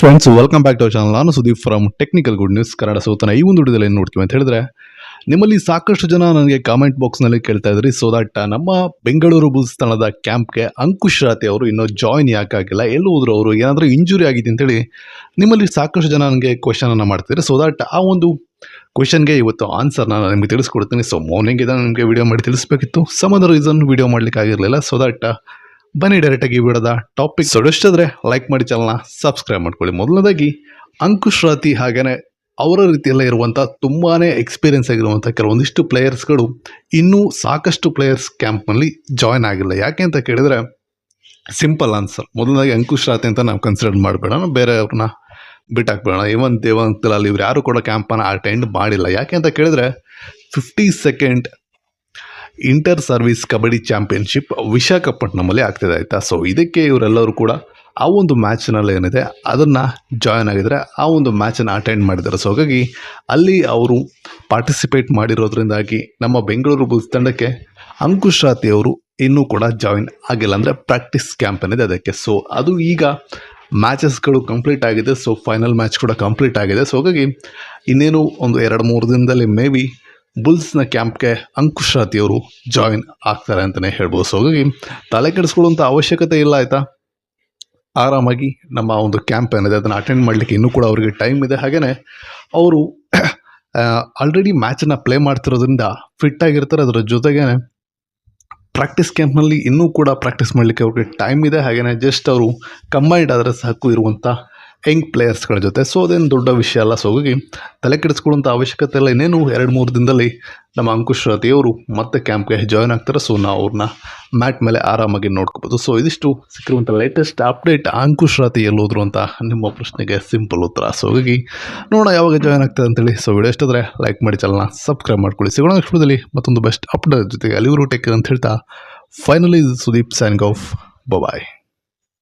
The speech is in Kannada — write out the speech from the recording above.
Friends welcome back to channel ನಾನು Sudeep from technical good news Kannada ಸೋತನ. ಈ ಒಂದು ವಿಡಿಯೋದಲ್ಲಿ ಏನು ನೋಡ್ತೀವಿ ಅಂತ ಹೇಳಿದ್ರೆ, ನಿಮ್ಮಲ್ಲಿ ಸಾಕಷ್ಟು ಜನ ನನಗೆ ಕಾಮೆಂಟ್ ಬಾಕ್ಸ್ನಲ್ಲಿ ಕೇಳ್ತಾ ಇದ್ರಿ. ಸೊ ದಟ್ ನಮ್ಮ ಬೆಂಗಳೂರು ಬುಲ್ಸ್ ತಂಡದ ಕ್ಯಾಂಪ್ಗೆ ಅಂಕುಶ್ ರಾತಿ ಅವರು ಇನ್ನೂ ಜಾಯಿನ್ ಯಾಕಾಗಿಲ್ಲ ಎಲ್ಲಿ ಹೋದ್ರು ಅವರು ಏನಾದರೂ ಇಂಜುರಿ ಆಗಿದೆ ಅಂತೇಳಿ ನಿಮ್ಮಲ್ಲಿ ಸಾಕಷ್ಟು ಜನ ನನಗೆ ಕ್ವಶನನ್ನು ಮಾಡ್ತಿದ್ರೆ. ಸೊ ದಟ್ ಆ ಒಂದು ಕ್ವಶನ್ಗೆ ಇವತ್ತು ಆನ್ಸರ್ ನಾನು ನಿಮಗೆ ತಿಳಿಸ್ಕೊಡ್ತೀನಿ. ಸೊ ಮಾರ್ನಿಂಗ್ ಇದನ್ನು ನಿಮಗೆ ವಿಡಿಯೋ ಮಾಡಿ ತಿಳಿಸ್ಬೇಕಿತ್ತು. ಸಮ್ ಅದರ್ ರೀಸನ್ ವಿಡಿಯೋ ಮಾಡ್ಲಿಕ್ಕೆ ಆಗಿರಲಿಲ್ಲ. ಸೊ ದಟ್ ಬನ್ನಿ ಡೈರೆಕ್ಟಾಗಿ ವಿಡಿಯೋದ ಟಾಪಿಕ್ ಸೊಡಷ್ಟಾದ್ರೆ ಲೈಕ್ ಮಾಡಿ ಚಾನಲ್ನ ಸಬ್ಸ್ಕ್ರೈಬ್ ಮಾಡ್ಕೊಳ್ಳಿ. ಮೊದಲನೇದಾಗಿ ಅಂಕುಶ್ ರಾತಿ ಹಾಗೇನೆ ಅವರ ರೀತಿಯಲ್ಲೇ ಇರುವಂಥ ತುಂಬಾ ಎಕ್ಸ್ಪೀರಿಯನ್ಸ್ ಆಗಿರುವಂಥ ಕೆಲವೊಂದಿಷ್ಟು ಪ್ಲೇಯರ್ಸ್ಗಳು ಇನ್ನೂ ಸಾಕಷ್ಟು ಪ್ಲೇಯರ್ಸ್ ಕ್ಯಾಂಪ್ನಲ್ಲಿ ಜಾಯ್ನ್ ಆಗಿಲ್ಲ. ಯಾಕೆ ಅಂತ ಕೇಳಿದರೆ ಸಿಂಪಲ್ ಆನ್ಸರ್ ಮೊದಲನೇದಾಗಿ ಅಂಕುಶ್ ರಾತಿ ಅಂತ ನಾವು ಕನ್ಸಿಡರ್ ಮಾಡಬೇಡ. ಬೇರೆಯವ್ರನ್ನ ಬಿಟ್ಟಾಕ್ಬೇಡ ಇವನ್ ದೇವಂತ್ ಅಲ್ಲಿ ಇವ್ರು ಯಾರು ಕೂಡ ಕ್ಯಾಂಪನ್ನು ಅಟೆಂಡ್ ಮಾಡಿಲ್ಲ. ಯಾಕೆ ಅಂತ ಕೇಳಿದ್ರೆ fifty second inter service kabaddi championship ವಿಶಾಖಪಟ್ಟಣಮಲ್ಲಿ ಆಗ್ತಿದೆ ಆಯಿತಾ? ಸೊ ಇದಕ್ಕೆ ಇವರೆಲ್ಲರೂ ಕೂಡ ಆ ಒಂದು ಮ್ಯಾಚ್ನಲ್ಲಿ ಏನಿದೆ, ಅದನ್ನು ಜಾಯ್ನ್ ಆಗಿದ್ದಾರೆ ಆ ಒಂದು ಮ್ಯಾಚನ್ನು ಅಟೆಂಡ್ ಮಾಡಿದ್ದಾರೆ. ಸೊ ಹಾಗಾಗಿ ಅಲ್ಲಿ ಅವರು ಪಾರ್ಟಿಸಿಪೇಟ್ ಮಾಡಿರೋದ್ರಿಂದಾಗಿ ನಮ್ಮ ಬೆಂಗಳೂರು ಬುಲ್ಸ್ ತಂಡಕ್ಕೆ ಅಂಕುಶ್ ರಾತಿ ಅವರು ಇನ್ನೂ ಕೂಡ ಜಾಯಿನ್ ಆಗಿಲ್ಲ ಅಂದರೆ ಪ್ರಾಕ್ಟೀಸ್ ಕ್ಯಾಂಪ್ ಏನಿದೆ ಅದಕ್ಕೆ. ಸೊ ಅದು ಈಗ ಮ್ಯಾಚಸ್ಗಳು ಕಂಪ್ಲೀಟ್ ಆಗಿದೆ. ಸೊ ಫೈನಲ್ ಮ್ಯಾಚ್ ಕೂಡ ಕಂಪ್ಲೀಟ್ ಆಗಿದೆ. ಸೊ ಹಾಗಾಗಿ ಇನ್ನೇನು ಒಂದು ಎರಡು ಮೂರು ದಿನದಲ್ಲಿ ಮೇ ಬಿ ಬುಲ್ಸ್ನ ಕ್ಯಾಂಪ್ಗೆ ಅಂಕುಶ್ ರಾತಿ ಅವರು ಜಾಯಿನ್ ಆಗ್ತಾರೆ ಅಂತಲೇ ಹೇಳ್ಬೋದು. ಸೊ ಹಾಗಾಗಿ ತಲೆ ಕೆಡಿಸ್ಕೊಳ್ಳುವಂಥ ಅವಶ್ಯಕತೆ ಇಲ್ಲ ಆಯಿತಾ? ಆರಾಮಾಗಿ ನಮ್ಮ ಒಂದು ಕ್ಯಾಂಪ್ ಏನಿದೆ, ಅದನ್ನು ಅಟೆಂಡ್ ಮಾಡಲಿಕ್ಕೆ ಇನ್ನೂ ಕೂಡ ಅವರಿಗೆ ಟೈಮ್ ಇದೆ. ಹಾಗೆಯೇ ಅವರು ಆಲ್ರೆಡಿ ಮ್ಯಾಚನ್ನು ಪ್ಲೇ ಮಾಡ್ತಿರೋದ್ರಿಂದ ಫಿಟ್ ಆಗಿರ್ತಾರೆ. ಅದರ ಜೊತೆಗೇ ಪ್ರಾಕ್ಟೀಸ್ ಕ್ಯಾಂಪ್ನಲ್ಲಿ ಇನ್ನೂ ಕೂಡ ಪ್ರಾಕ್ಟೀಸ್ ಮಾಡಲಿಕ್ಕೆ ಅವ್ರಿಗೆ ಟೈಮ್ ಇದೆ. ಹಾಗೆಯೇ ಜಸ್ಟ್ ಅವರು ಕಂಬೈಂಡ್ ಆದರೆ ಸಾಕು ಇರುವಂಥ ಯಂಗ್ ಪ್ಲೇಯರ್ಸ್ಗಳ ಜೊತೆ? ಸೊ ಅದೇನು ದೊಡ್ಡ ವಿಷಯ ಅಲ್ಲ. ಸೊ ಹೋಗಿ ತಲೆ ಕೆಡಿಸ್ಕೊಳ್ಳುವಂಥ ಅವಶ್ಯಕತೆ ಇಲ್ಲ. ಇನ್ನೇನು ಎರಡು ಮೂರು ದಿನದಲ್ಲಿ ನಮ್ಮ ಅಂಕುಶ್ ರಾತಿಯವರು ಮತ್ತೆ ಕ್ಯಾಂಪ್ಗೆ ಜಾಯ್ನ್ ಆಗ್ತಾರೆ. ಸೊ ನಾವು ಅವ್ರನ್ನ ಮ್ಯಾಟ್ ಮೇಲೆ ಆರಾಮಾಗಿ ನೋಡ್ಕೋಬೋದು. ಸೊ ಇದಿಷ್ಟು ಸಿಕ್ಕಿರುವಂಥ ಲೇಟೆಸ್ಟ್ ಅಪ್ಡೇಟ್ ಅಂಕುಶ್ ರಾತಿ ಎಲ್ಲೋದ್ರು ಅಂತ ನಿಮ್ಮ ಪ್ರಶ್ನೆಗೆ ಸಿಂಪಲ್ ಉತ್ತರ. ಸೊ ಹೋಗಿ ನೋಡೋಣ ಯಾವಾಗ ಜಾಯ್ನ್ ಆಗ್ತದೆ ಅಂತೇಳಿ. ಸೊ ವಿಡಿಯೋ ಇಷ್ಟಾದರೆ ಲೈಕ್ ಮಾಡಿ ಚಾನಲ್ನ ಸಬ್ಸ್ಕ್ರೈಬ್ ಮಾಡ್ಕೊಳ್ಳಿ. ಸಿಗೋಣ ನೆಕ್ಸ್ಟ್ ಮತ್ತೊಂದು ಬೆಸ್ಟ್ ಅಪ್ಡೇಟ್ ಜೊತೆಗೆ ಅಲ್ಲಿವರು ಟೇಕ್ ಅಂತ ಹೇಳ್ತಾ ಫೈನಲಿ ಸುದೀಪ್ ಸ್ಯಾನ್ಗ್ ಆಫ್ ಬಾಯ್